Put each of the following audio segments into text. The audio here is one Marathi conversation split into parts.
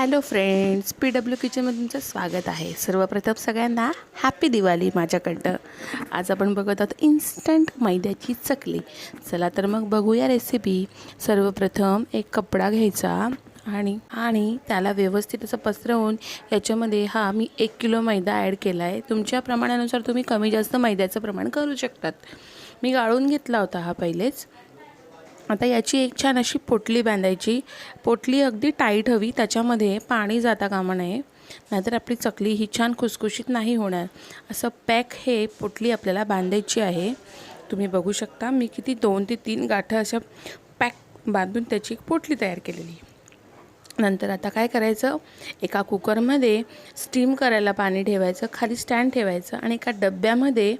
हॅलो फ्रेंड्स पी डब्ल्यू किचनमध्ये तुमचं स्वागत आहे. सर्वप्रथम सगळ्यांना हॅपी दिवाळी माझ्याकडं आज आपण बघत आहोत इन्स्टंट मैद्याची चकली. चला तर मग बघूया रेसिपी सर्वप्रथम एक कपडा घ्यायचा आणि आणि त्याला व्यवस्थित असं पसरवून याच्यामध्ये हा मी एक किलो मैदा ॲड केला आहे तुमच्या प्रमाणानुसार तुम्ही कमी जास्त मैद्याचं प्रमाण करू शकतात. मी गाळून घेतला होता हा पहिलेच. आता याची एक छान अशी पोटली बांधायची. पोटली अगदी टाईट हवी त्याच्यामध्ये पाणी जाता कामा नये. नाहीतर आपली चकली ही छान खुसखुशीत नाही होणार. असं पॅक हे पोटली आपल्याला बांधायची आहे. तुम्ही बघू शकता मी किती दोन ते तीन गाठं अशा पॅक बांधून त्याची एक पोटली तयार केलेली. नंतर आता काय करायचं? एका कुकरमध्ये स्टीम करायला पाणी ठेवायचं खाली स्टँड ठेवायचं आणि एका डब्यामध्ये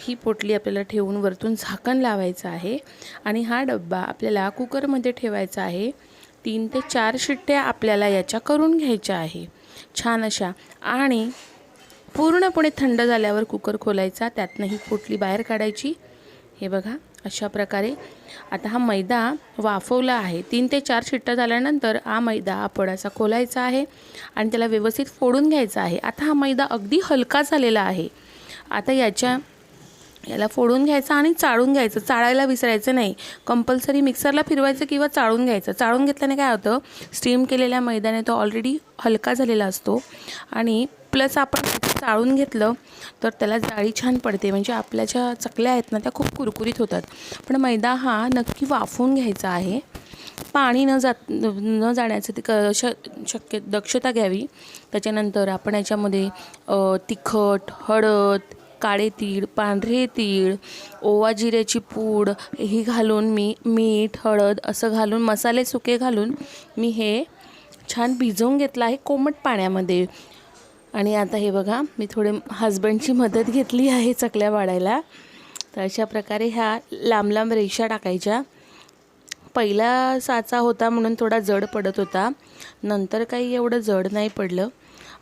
ही पोटली आपल्याला ठेवून वरतून झाकण लावायचं आहे. आणि हा डब्बा आपल्याला कुकरमध्ये ठेवायचा आहे. तीन ते चार शिट्ट्या आपल्याला याच्या करून घ्यायच्या आहे. छान अशा. आणि पूर्णपणे थंड झाल्यावर कुकर खोलायचा. त्यातनं ही पोटली बाहेर काढायची. हे बघा अशा प्रकारे. आता हा मैदा वाफवला आहे. तीन ते चार शिट्ट्या झाल्यानंतर हा मैदा आपण असा खोलायचा आहे. आणि त्याला व्यवस्थित फोडून घ्यायचा आहे. आता हा मैदा अगदी हलका झालेला आहे. आता याच्या याला फोडून घ्यायचं आणि चाळून घ्यायचं. चाळायला विसरायचं नाही. कंपल्सरी मिक्सरला फिरवायचं किंवा चाळून घ्यायचं. चाळून घेतल्याने काय होतं? स्टीम केलेल्या मैदाने तो ऑलरेडी हलका झालेला असतो. आणि प्लस आपण चाळून घेतलं तर त्याला जाळी छान पडते. म्हणजे आपल्या ज्या चकल्या आहेत ना त्या खूप कुरकुरीत होतात. पण मैदा हा नक्की वाफवून घ्यायचा आहे. पाणी न जात न जाण्याचं ते क श शक्य दक्षता घ्यावी. त्याच्यानंतर आपण याच्यामध्ये तिखट हळद काळे तीळ पांढरे तीळ ओवा जिऱ्याची पूड ही घालून मी मीठ हळद असं घालून मसाले सुके घालून मी हे छान भिजवून घेतलं आहे कोमट पाण्यामध्ये. आणि आता हे बघा मी थोडे हजबंडची मदत घेतली आहे चकल्या वाढायला. तर अशा प्रकारे ह्या लांब लांब रेषा टाकायच्या. पहिला साचा होता म्हणून थोडा जड पडत होता. नंतर काही एवढं जड नाही पडलं.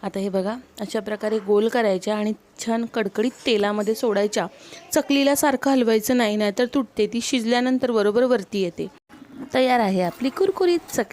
आता हे बघा अशा प्रकारे गोल करायच्या आणि छान कडकडीत तेलामध्ये सोडायच्या. चकलीला सारखं हलवायचं नाही नाहीतर तुटते. ती शिजल्यानंतर बरोबर वरती येते. तयार आहे आपली कुरकुरीत चकली.